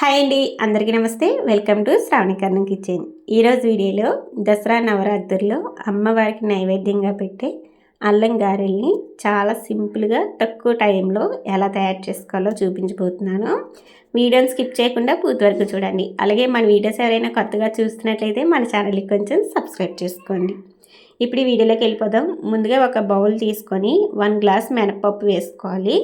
Hi అండి అందరికీ నమస్తే. Welcome to Sravani Karnam kitchen. ఈరోజు వీడియోలో దసరా నవరాత్రుల్లో అమ్మవారికి నైవేద్యంగా పెట్టే అల్లం గారెల్ని చాలా సింపుల్గా తక్కువ టైంలో ఎలా తయారు చేసుకోవాలో చూపించబోతున్నాను. వీడియోని స్కిప్ చేయకుండా పూర్తి వరకు చూడండి. అలాగే మన వీడియోస్ ఎవరైనా కొత్తగా చూస్తున్నట్లయితే మన ఛానల్కి కొంచెం సబ్స్క్రైబ్ చేసుకోండి. ఇప్పుడు ఈ వీడియోలోకి వెళ్ళిపోదాం. ముందుగా ఒక బౌల్ తీసుకొని వన్ గ్లాస్ మినపప్పు వేసుకోవాలి.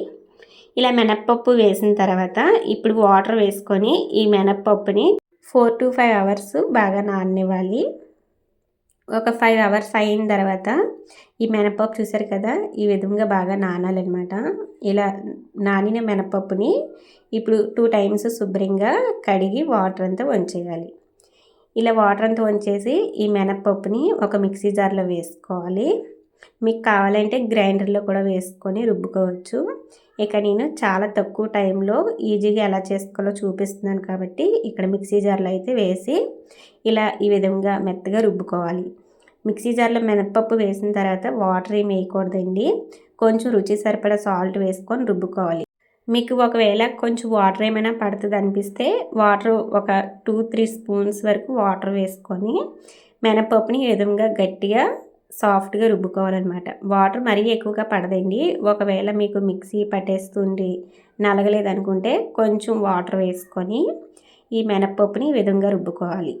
ఇలా మినప్పప్పు వేసిన తర్వాత ఇప్పుడు వాటర్ వేసుకొని ఈ మినప్పప్పుని ఫోర్ టు ఫైవ్ అవర్స్ బాగా నాననివ్వాలి. ఒక ఫైవ్ అవర్స్ అయిన తర్వాత ఈ మినపప్పు చూసారు కదా ఈ విధంగా బాగా నానాలన్నమాట. ఇలా నానిన మినపప్పుని ఇప్పుడు టూ టైమ్స్ శుభ్రంగా కడిగి వాటర్ అంతా వంచేయాలి. ఇలా వాటర్ అంతా వంచేసి ఈ మినపప్పుని ఒక మిక్సీ జార్లో వేసుకోవాలి. మీకు కావాలంటే గ్రైండర్లో కూడా వేసుకొని రుబ్బుకోవచ్చు. ఇక నేను చాలా తక్కువ టైంలో ఈజీగా ఎలా చేసుకోవాలో చూపిస్తున్నాను కాబట్టి ఇక్కడ మిక్సీ జార్లో అయితే వేసి ఇలా ఈ విధంగా మెత్తగా రుబ్బుకోవాలి. మిక్సీ జార్లో మినపప్పు వేసిన తర్వాత వాటర్ ఏమి వేయకూడదండి. కొంచెం రుచి సరిపడా సాల్ట్ వేసుకొని రుబ్బుకోవాలి. మీకు ఒకవేళ కొంచెం వాటర్ ఏమైనా పడుతుంది అనిపిస్తే వాటర్ ఒక టూ త్రీ స్పూన్స్ వరకు వాటర్ వేసుకొని మినపప్పుని ఈ విధంగా గట్టిగా సాఫ్ట్గా రుబ్బుకోవాలన్నమాట. వాటర్ మరీ ఎక్కువగా పడదండి. ఒకవేళ మీకు మిక్సీ పట్టేస్తుంది నలగలేదనుకుంటే కొంచెం వాటర్ వేసుకొని ఈ మినప్పప్పుని ఈ విధంగా రుబ్బుకోవాలి.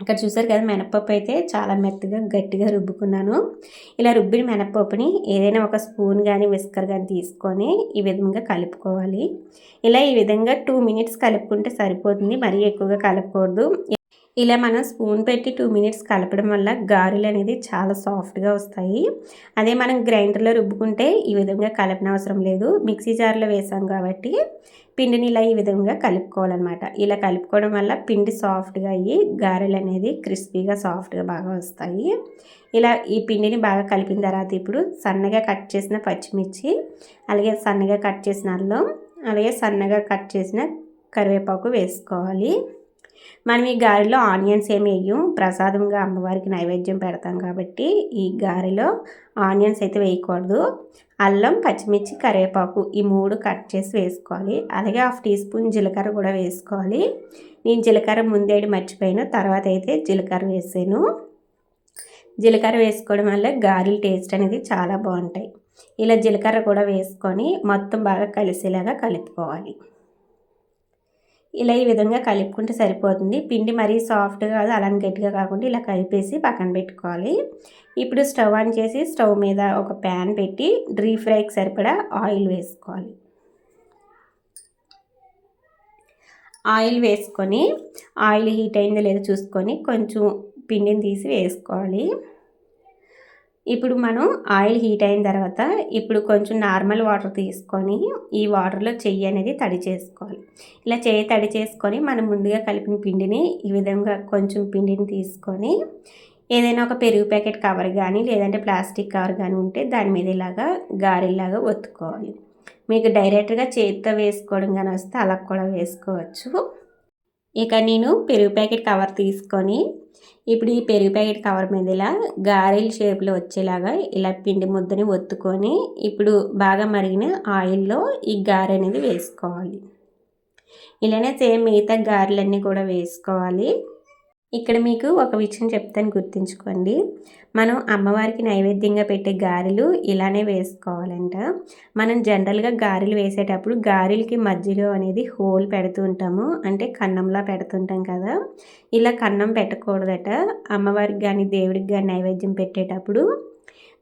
ఇక్కడ చూసారు కదా మినప్పప్పు అయితే చాలా మెత్తగా గట్టిగా రుబ్బుకున్నాను. ఇలా రుబ్బిన మినప్పప్పుని ఏదైనా ఒక స్పూన్ కానీ విస్కర్ కానీ తీసుకొని ఈ విధంగా కలుపుకోవాలి. ఇలా ఈ విధంగా టూ మినిట్స్ కలుపుకుంటే సరిపోతుంది. మరీ ఎక్కువగా కలపకూడదు. ఇలా మనం స్పూన్ పెట్టి టూ మినిట్స్ కలపడం వల్ల గారెలు అనేది చాలా సాఫ్ట్గా వస్తాయి. అదే మనం గ్రైండర్లో రుబ్బుకుంటే ఈ విధంగా కలపన అవసరం లేదు. మిక్సీ జార్లో వేసాం కాబట్టి పిండిని ఇలా ఈ విధంగా కలుపుకోవాలన్నమాట. ఇలా కలుపుకోవడం వల్ల పిండి సాఫ్ట్గా అయ్యి గారెలు అనేది క్రిస్పీగా సాఫ్ట్గా బాగా వస్తాయి. ఇలా ఈ పిండిని బాగా కలిపిన తర్వాత ఇప్పుడు సన్నగా కట్ చేసిన పచ్చిమిర్చి అలాగే సన్నగా కట్ చేసిన అల్లం అలాగే సన్నగా కట్ చేసిన కరివేపాకు వేసుకోవాలి. మనం ఈ గారెలో ఆనియన్స్ ఏమి వేయం ప్రసాదంగా అమ్మవారికి నైవేద్యం పెడతాం కాబట్టి ఈ గారెలో ఆనియన్స్ అయితే వేయకూడదు. అల్లం పచ్చిమిర్చి కరివేపాకు ఈ మూడు కట్ చేసి వేసుకోవాలి. అలాగే హాఫ్ టీ స్పూన్ జీలకర్ర కూడా వేసుకోవాలి. నేను జీలకర్ర ముందేడి మర్చిపోయాను. తర్వాత అయితే జీలకర్ర వేసాను. జీలకర్ర వేసుకోవడం వల్ల గారెల టేస్ట్ అనేది చాలా బాగుంటాయి. ఇలా జీలకర్ర కూడా వేసుకొని మొత్తం బాగా కలిసేలాగా కలుపుకోవాలి. ఇలా ఈ విధంగా కలుపుకుంటే సరిపోతుంది. పిండి మరీ సాఫ్ట్గా కాదు అలానే గట్టిగా కాకుండా ఇలా కలిపేసి పక్కన పెట్టుకోవాలి. ఇప్పుడు స్టవ్ ఆన్ చేసి స్టవ్ మీద ఒక ప్యాన్ పెట్టి డ్రీ ఫ్రైకి సరిపడా ఆయిల్ వేసుకోవాలి. ఆయిల్ వేసుకొని ఆయిల్ హీట్ అయిందో లేదో చూసుకొని కొంచెం పిండిని తీసి వేసుకోవాలి. ఇప్పుడు మనం ఆయిల్ హీట్ అయిన తర్వాత ఇప్పుడు కొంచెం నార్మల్ వాటర్ తీసుకొని ఈ వాటర్లో చెయ్యి అనేది తడి చేసుకోవాలి. ఇలా చెయ్యి తడి చేసుకొని మనం ముందుగా కలిపిన పిండిని ఈ విధంగా కొంచెం పిండిని తీసుకొని ఏదైనా ఒక పెరుగు ప్యాకెట్ కవర్ కానీ లేదంటే ప్లాస్టిక్ కవర్ కానీ ఉంటే దాని మీద ఇలాగా గారెల్లాగా ఒత్తుకోవాలి. మీకు డైరెక్ట్గా చేతితో వేసుకోవడం కానీ వస్తే అలా కూడా వేసుకోవచ్చు. ఇక నేను పెరుగు ప్యాకెట్ కవర్ తీసుకొని ఇప్పుడు ఈ పెరుగు ప్యాకెట్ కవర్ మీద ఇలా గారెల షేప్లో వచ్చేలాగా ఇలా పిండి ముద్దని ఒత్తుకొని ఇప్పుడు బాగా మరిగిన ఆయిల్లో ఈ గారె అనేది వేసుకోవాలి. ఇలానే సేమ్ మిగతా గారెలన్నీ కూడా వేసుకోవాలి. ఇక్కడ మీకు ఒక విషయం చెప్తాను గుర్తుంచుకోండి. మనం అమ్మవారికి నైవేద్యంగా పెట్టే గారెలు ఇలానే వేసుకోవాలంట. మనం జనరల్గా గారెలు వేసేటప్పుడు గారెలకి మధ్యలో అనేది హోల్ పెడుతూ ఉంటాము. అంటే కన్నంలా పెడుతుంటాం కదా. ఇలా కన్నం పెట్టకూడదట. అమ్మవారికి కానీ దేవుడికి కానీ నైవేద్యం పెట్టేటప్పుడు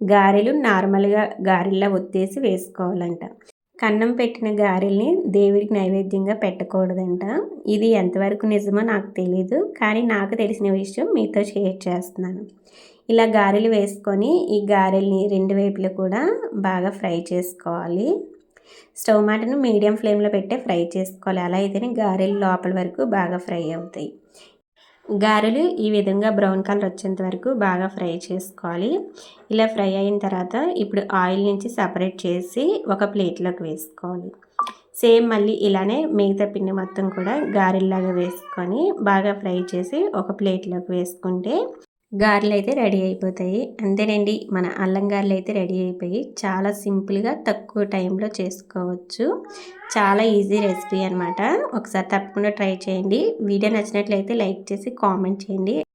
గారెలు నార్మల్గా గారెల్లా ఒత్తేసి వేసుకోవాలంట. కన్నం పెట్టిన గారెల్ని దేవుడికి నైవేద్యంగా పెట్టకూడదంట. ఇది ఎంతవరకు నిజమో నాకు తెలీదు కానీ నాకు తెలిసిన విషయం మీతో షేర్ చేస్తున్నాను. ఇలా గారెలు వేసుకొని ఈ గారెల్ని రెండు వైపులు కూడా బాగా ఫ్రై చేసుకోవాలి. స్టవ్ మాటను మీడియం ఫ్లేమ్లో పెట్టే ఫ్రై చేసుకోవాలి. అలా అయితేనే గారెలు లోపల వరకు బాగా ఫ్రై అవుతాయి. గారెలు ఈ విధంగా బ్రౌన్ కలర్ వచ్చేంత వరకు బాగా ఫ్రై చేసుకోవాలి. ఇలా ఫ్రై అయిన తర్వాత ఇప్పుడు ఆయిల్ నుంచి సపరేట్ చేసి ఒక ప్లేట్లోకి వేసుకోవాలి. సేమ్ మళ్ళీ ఇలానే మిగతా పిండి మొత్తం కూడా గారెల్లాగా వేసుకొని బాగా ఫ్రై చేసి ఒక ప్లేట్లోకి వేసుకుంటే గారెలు అయితే రెడీ అయిపోతాయి. అంతేనండి మన అల్లం గారెలు అయితే రెడీ అయిపోయి చాలా సింపుల్గా తక్కువ టైంలో చేసుకోవచ్చు. చాలా ఈజీ రెసిపీ అనమాట ఒకసారి తప్పకుండా ట్రై చేయండి. వీడియో నచ్చినట్లయితే లైక్ చేసి కామెంట్ చేయండి.